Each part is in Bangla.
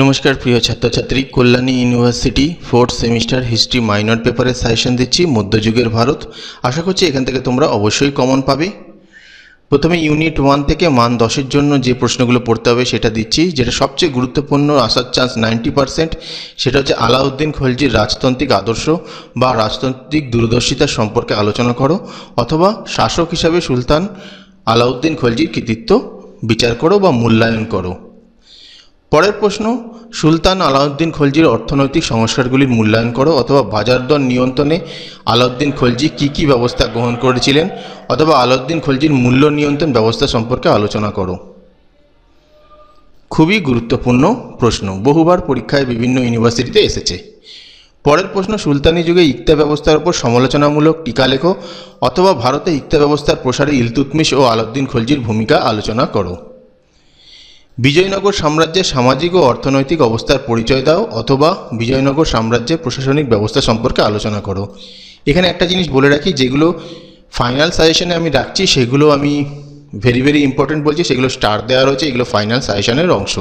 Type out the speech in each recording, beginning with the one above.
নমস্কার, প্রিয় ছাত্রছাত্রী। Kalyani university fourth semester history minor পেপারের সাজেশন দিচ্ছি, মধ্যযুগের ভারত। আশা করছি এখান থেকে তোমরা অবশ্যই কমন পাবে। প্রথমে ইউনিট ওয়ান থেকে মান দশের জন্য যে প্রশ্নগুলো পড়তে হবে সেটা দিচ্ছি, যেটা সবচেয়ে গুরুত্বপূর্ণ, আসার চান্স নাইনটি পার্সেন্ট সেটা হচ্ছে আলাউদ্দিন খলজির রাজতান্ত্রিক আদর্শ বা রাজতান্ত্রিক দূরদর্শিতা সম্পর্কে আলোচনা করো, অথবা শাসক হিসাবে সুলতান আলাউদ্দিন খলজির কৃতিত্ব বিচার করো বা মূল্যায়ন করো। পরের প্রশ্ন, সুলতান আলাউদ্দিন খলজির অর্থনৈতিক সংস্কারগুলির মূল্যায়ন করো অথবা বাজার দর নিয়ন্ত্রণে আলাউদ্দিন খলজি কী কী ব্যবস্থা গ্রহণ করেছিলেন অথবা আলাউদ্দিন খলজির মূল্য নিয়ন্ত্রণ ব্যবস্থা সম্পর্কে আলোচনা করো। খুবই গুরুত্বপূর্ণ প্রশ্ন, বহুবার পরীক্ষায় বিভিন্ন ইউনিভার্সিটিতে এসেছে। পরের প্রশ্ন, সুলতানি যুগে ইক্তা ব্যবস্থার উপর সমালোচনামূলক টিকা লেখো অথবা ভারতে ইক্তা ব্যবস্থার প্রসারে ইলতুতমিশ ও আলাউদ্দিন খলজির ভূমিকা আলোচনা করো। বিজয়নগর সাম্রাজ্যের সামাজিক ও অর্থনৈতিক অবস্থার পরিচয় দাও অথবা বিজয়নগর সাম্রাজ্যের প্রশাসনিক ব্যবস্থা সম্পর্কে আলোচনা করো। এখানে একটা জিনিস বলে রাখি, যেগুলো ফাইনাল সাজেশনে আমি রাখছি, সেগুলো আমি ভেরি ভেরি ইম্পর্টেন্ট বলছি, সেগুলো স্টার দেওয়া রয়েছে, এগুলো ফাইনাল সাজেশনের অংশ।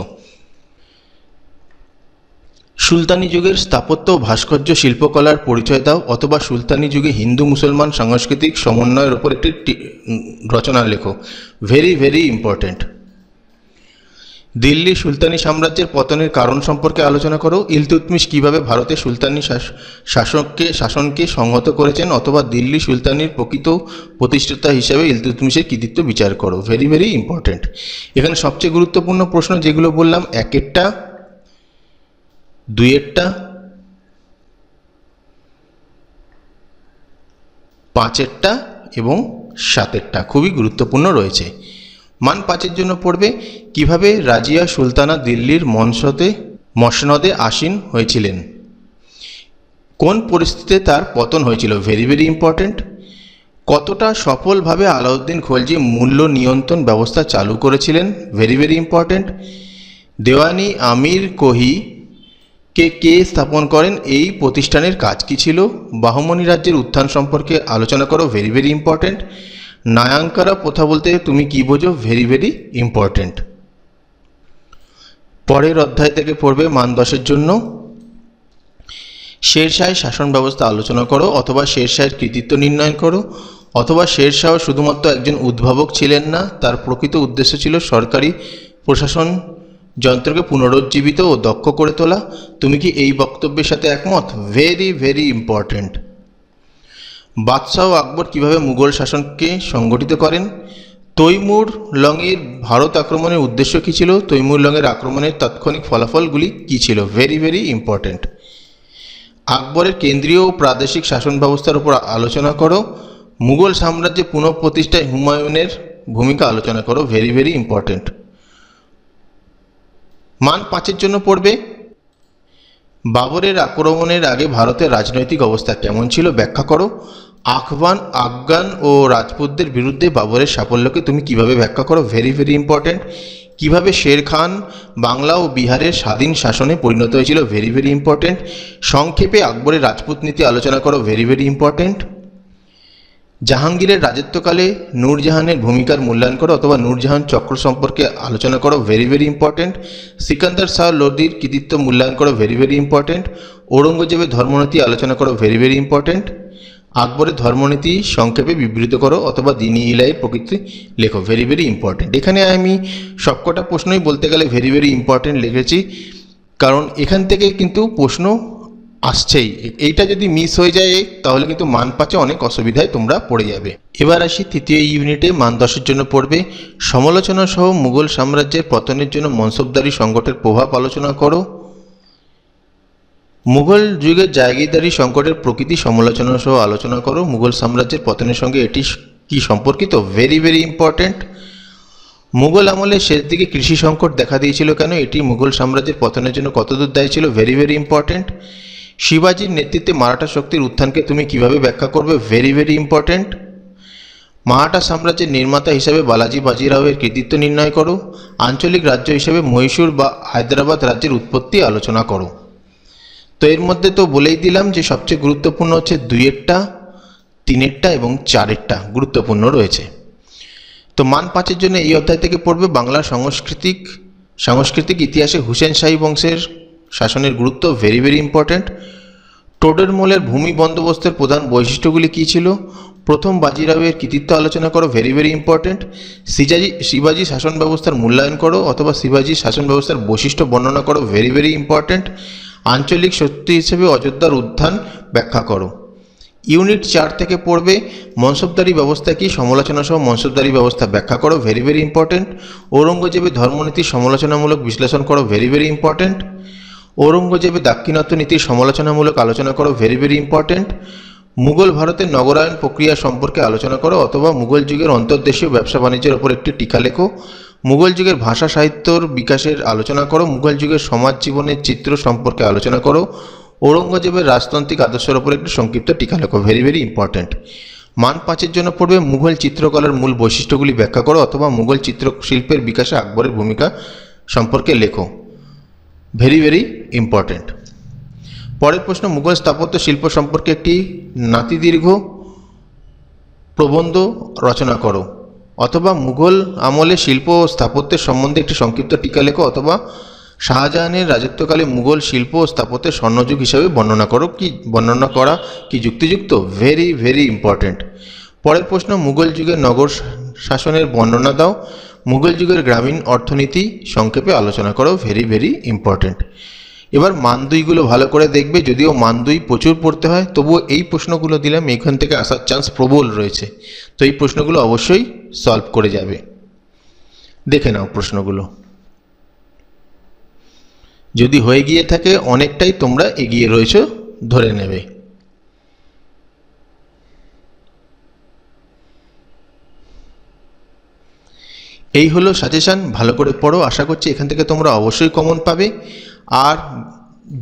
সুলতানি যুগের স্থাপত্য ভাস্কর্য শিল্পকলার পরিচয় দাও অথবা সুলতানি যুগে হিন্দু, মুসলমান সাংস্কৃতিক সমন্বয়ের ওপর একটি রচনা লেখো। ভেরি ভেরি ইম্পর্টেন্ট দিল্লি সুলতানি সাম্রাজ্যের পতনের কারণ সম্পর্কে আলোচনা করো। ইলতুতমিশ কীভাবে ভারতের সুলতানি শাস- শাসককে, শাসনকে সংহত করেছেন অথবা দিল্লি সুলতানির প্রকৃত প্রতিষ্ঠাতা হিসেবে ইলতুতমিশের কৃতিত্ব বিচার করো। ভেরি ভেরি ইম্পর্ট্যান্ট এখানে সবচেয়ে গুরুত্বপূর্ণ প্রশ্ন যেগুলো বললাম, একেরটা, দুইয়েরটা, পাঁচেরটা এবং সাতেরটা খুবই গুরুত্বপূর্ণ রয়েছে। মান পাঁচের জন্য পড়বে, কীভাবে রাজিয়া সুলতানা দিল্লির মনসদে মসনদে আসীন হয়েছিলেন? কোন পরিস্থিতিতে তার পতন হয়েছিল? ভেরি ভেরি ইম্পর্ট্যান্ট কতটা সফলভাবে আলাউদ্দিন খলজি মূল্য নিয়ন্ত্রণ ব্যবস্থা চালু করেছিলেন? ভেরি ভেরি ইম্পর্ট্যান্ট দেওয়ানি আমির কোহি কে কে স্থাপন করেন? এই প্রতিষ্ঠানের কাজ কী ছিল? বাহমনি রাজ্যের উত্থান সম্পর্কে আলোচনা করো। ভেরি ভেরি ইম্পর্ট্যান্ট নায়াঙ্কারা প্রথা বলতে তুমি কি বোঝো? ভেরি ভেরি ইম্পর্ট্যান্ট পরের অধ্যায় থেকে পড়বে মান দশের জন্য। শেরশাহের শাসন ব্যবস্থা আলোচনা করো, অথবা শেরশাহের কৃতিত্ব নির্ণয় করো, অথবা শেরশাহ শুধুমাত্র একজন উদ্ভাবক ছিলেন না, তার প্রকৃত উদ্দেশ্য ছিল সরকারি প্রশাসন যন্ত্রকে পুনরুজ্জীবিত ও দক্ষ করে তোলা। তুমি কি এই বক্তব্যের সাথে একমত? ভেরি ভেরি ইম্পর্ট্যান্ট বাদশাহ আকবর কীভাবে মুঘল শাসনকে সংগঠিত করেন? তৈমুর লংয়ের ভারত আক্রমণের উদ্দেশ্য কী ছিল? তৈমুর লংয়ের আক্রমণের তাৎক্ষণিক ফলাফলগুলি কী ছিল? ভেরি ভেরি ইম্পর্ট্যান্ট আকবরের কেন্দ্রীয় ও প্রাদেশিক শাসন ব্যবস্থার উপর আলোচনা করো। মুঘল সাম্রাজ্যে পুনঃপ্রতিষ্ঠায় হুমায়ুনের ভূমিকা আলোচনা করো। ভেরি ভেরি ইম্পর্ট্যান্ট মান পাঁচের জন্য পড়বে। বাবরের আক্রমণের আগে ভারতের রাজনৈতিক অবস্থা কেমন ছিল ব্যাখ্যা করো। আখবান আফগান ও রাজপুতদের বিরুদ্ধে বাবরের সাফল্যকে তুমি কীভাবে ব্যাখ্যা করো? ভেরি ভেরি ইম্পর্ট্যান্ট কীভাবে শের খান বাংলা ও বিহারের স্বাধীন শাসনে পরিণত হয়েছিল? ভেরি ভেরি ইম্পর্ট্যান্ট সংক্ষেপে আকবরের রাজপুত নীতি আলোচনা করো। ভেরি ভেরি ইম্পর্ট্যান্ট জাহাঙ্গীরের রাজত্বকালে নূরজাহানের ভূমিকার মূল্যায়ন করো অথবা নূরজাহান চক্র সম্পর্কে আলোচনা করো very very important Sikandar Shah লোদির কৃতিত্ব মূল্যায়ন করো ভেরি ভেরি ইম্পর্ট্যান্ট ঔরঙ্গজেবের ধর্মনীতি আলোচনা করো ভেরি ভেরি ইম্পর্ট্যান্ট আকবরের ধর্মনীতি সংক্ষেপে বিবৃত করো অথবা দিনী ইলাই প্রকৃতি লেখো ভেরি ভেরি ইম্পর্ট্যান্ট এখানে আমি সবকটা প্রশ্নই বলতে গেলে ভেরি ভেরি ইম্পর্ট্যান্ট লিখেছি। কারণ এখান থেকে কিন্তু প্রশ্ন আসছেই। এইটা যদি মিস হয়ে যায়, তাহলে কিন্তু মান পাচে অনেক অসুবিধায় তোমরা পড়ে যাবে। এবার আসি তৃতীয় ইউনিটে, মান দশের জন্য পড়বে। সমালোচনা সহ মুঘল সাম্রাজ্যের পতনের জন্য মনসবদারি সংকটের প্রভাব আলোচনা করো। মুঘল যুগের জায়গিদারি সংকটের প্রকৃতি সমালোচনা সহ আলোচনা করো। মুঘল সাম্রাজ্যের পতনের সঙ্গে এটি কি সম্পর্কিত? ভেরি ভেরি ইম্পর্ট্যান্ট মুঘল আমলের শেষ দিকে কৃষি সংকট দেখা দিয়েছিল কেন? এটি মুঘল সাম্রাজ্যের পতনের জন্য কতদূর দায়ী ছিল? ভেরি ভেরি ইম্পর্ট্যান্ট শিবাজির নেতৃত্বে মারাঠা শক্তির উত্থানকে তুমি কীভাবে ব্যাখ্যা করবে? ভেরি ভেরি ইম্পর্ট্যান্ট মারাঠা সাম্রাজ্যের নির্মাতা হিসাবে বালাজি বাজিরাওয়ের কৃতিত্ব নির্ণয় করো। আঞ্চলিক রাজ্য হিসেবে মহীশূর বা হায়দ্রাবাদ রাজ্যের উৎপত্তি আলোচনা করো। তো এর মধ্যে তো বলেই দিলাম যে সবচেয়ে গুরুত্বপূর্ণ হচ্ছে দুইয়েরটা, তিনেরটা এবং চারেরটা গুরুত্বপূর্ণ রয়েছে। তো মান পাঁচের জন্য এই অধ্যায় থেকে পড়বে বাংলা সাংস্কৃতিক সাংস্কৃতিক ইতিহাসে হুসেন শাহী বংশের শাসনের গুরুত্ব ভেরি ভেরি ইম্পর্ট্যান্ট টোডরমলের ভূমি বন্দোবস্তের প্রধান বৈশিষ্ট্যগুলি কী ছিল? প্রথম বাজিরাওয়ের কৃতিত্ব আলোচনা করো ভেরি ভেরি ইম্পর্ট্যান্ট শিবাজি শিবাজি শাসন ব্যবস্থার মূল্যায়ন করো অথবা শিবাজি শাসন ব্যবস্থার বৈশিষ্ট্য বর্ণনা করো ভেরি ভেরি ইম্পর্ট্যান্ট আঞ্চলিক শক্তি হিসেবে অযোধ্যার উত্থান ব্যাখ্যা করো। ইউনিট চার থেকে পড়বে মনসবদারি ব্যবস্থা কি? সমালোচনা সহ মনসবদারি ব্যবস্থা ব্যাখ্যা করো ভেরি ভেরি ইম্পর্ট্যান্ট ঔরঙ্গজেবের ধর্মনীতির সমালোচনামূলক বিশ্লেষণ করো ভেরি ভেরি ইম্পর্ট্যান্ট ঔরঙ্গজেবের দাক্ষিণাত্য নীতির সমালোচনামূলক আলোচনা করো ভেরি ভেরি ইম্পর্ট্যান্ট মুঘল ভারতের নগরায়ণ প্রক্রিয়া সম্পর্কে আলোচনা করো, অথবা মুঘল যুগের অন্তর্দেশীয় ব্যবসা বাণিজ্যের ওপর একটি টিকা লেখো। মুঘল যুগের ভাষা সাহিত্যর বিকাশের আলোচনা করো, মুঘল যুগের সমাজ জীবনের চিত্র সম্পর্কে আলোচনা করো। ঔরঙ্গজেবের রাজতান্ত্রিক আদর্শের ওপর একটি সংক্ষিপ্ত টিকা লেখো ভেরি ভেরি ইম্পর্ট্যান্ট মান পাঁচের জন্য পড়বে, মুঘল চিত্রকলার মূল বৈশিষ্ট্যগুলি ব্যাখ্যা করো, অথবা মুঘল চিত্রশিল্পের বিকাশে আকবরের ভূমিকা সম্পর্কে লেখো। ভেরি ভেরি ইম্পর্ট্যান্ট পরের প্রশ্ন মুঘল স্থাপত্য শিল্প সম্পর্কে একটি নাতিদীর্ঘ প্রবন্ধ রচনা করো। অথবা মুঘল আমলে শিল্প ও স্থাপত্যের সম্বন্ধে একটি সংক্ষিপ্ত টিকা লেখো, অথবা শাহজাহানের রাজত্বকালে মুঘল শিল্প ও স্থাপত্যের স্বর্ণযুগ হিসাবে বর্ণনা করো কি, বর্ণনা করা কি যুক্তিযুক্ত? ভেরি ভেরি ইম্পর্ট্যান্ট পরের প্রশ্ন, মুঘল যুগের নগর শাসনের বর্ণনা দাও। মুঘল যুগের গ্রামীণ অর্থনীতি সংক্ষেপে আলোচনা করো ভেরি ভেরি ইম্পর্ট্যান্ট এবার মানদুইগুলো ভালো করে দেখবে, যদিও মানদুই প্রচুর পড়তে হয়, তবুও এই প্রশ্নগুলো দিলাম এইখান থেকে আসার চান্স প্রবল রয়েছে। তো এই প্রশ্নগুলো অবশ্যই সলভ করে যাবে। দেখে নাও প্রশ্নগুলো। যদি হয়ে গিয়ে থাকে, অনেকটাই তোমরা এগিয়ে রয়েছো, ধরে নেবে। এই হলো সাজেশান ভালো করে পড়ো। আশা করছি এখান থেকে তোমরা অবশ্যই কমন পাবে। আর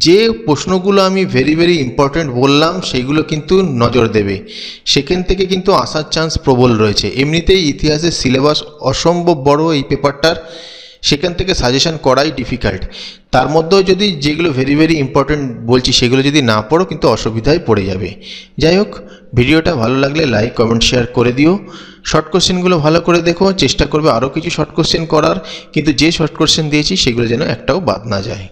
যে প্রশ্নগুলো আমি ভেরি ভেরি ইম্পর্ট্যান্ট বললাম সেইগুলো কিন্তু নজর দেবে। সেখান থেকে কিন্তু আসার চান্স প্রবল রয়েছে। এমনিতেই ইতিহাসের সিলেবাস অসম্ভব বড় এই পেপারটার সেখান থেকে সাজেশন করাই ডিফিকাল্ট তার মধ্যেও যদি যেগুলো ভেরি ভেরি ইম্পর্ট্যান্ট বলছি, সেগুলো যদি না পড়ো, কিন্তু অসুবিধায় পড়ে যাবে। যাই হোক, ভিডিওটা ভালো লাগলে লাইক কমেন্ট শেয়ার করে দিও। শর্ট কোশ্চেনগুলো ভালো করে দেখো, চেষ্টা করবে আরও কিছু শর্ট কোশ্চেন করার। কিন্তু যে শর্ট কোশ্চেন দিয়েছি, সেগুলো যেন একটাও বাদ না যায়।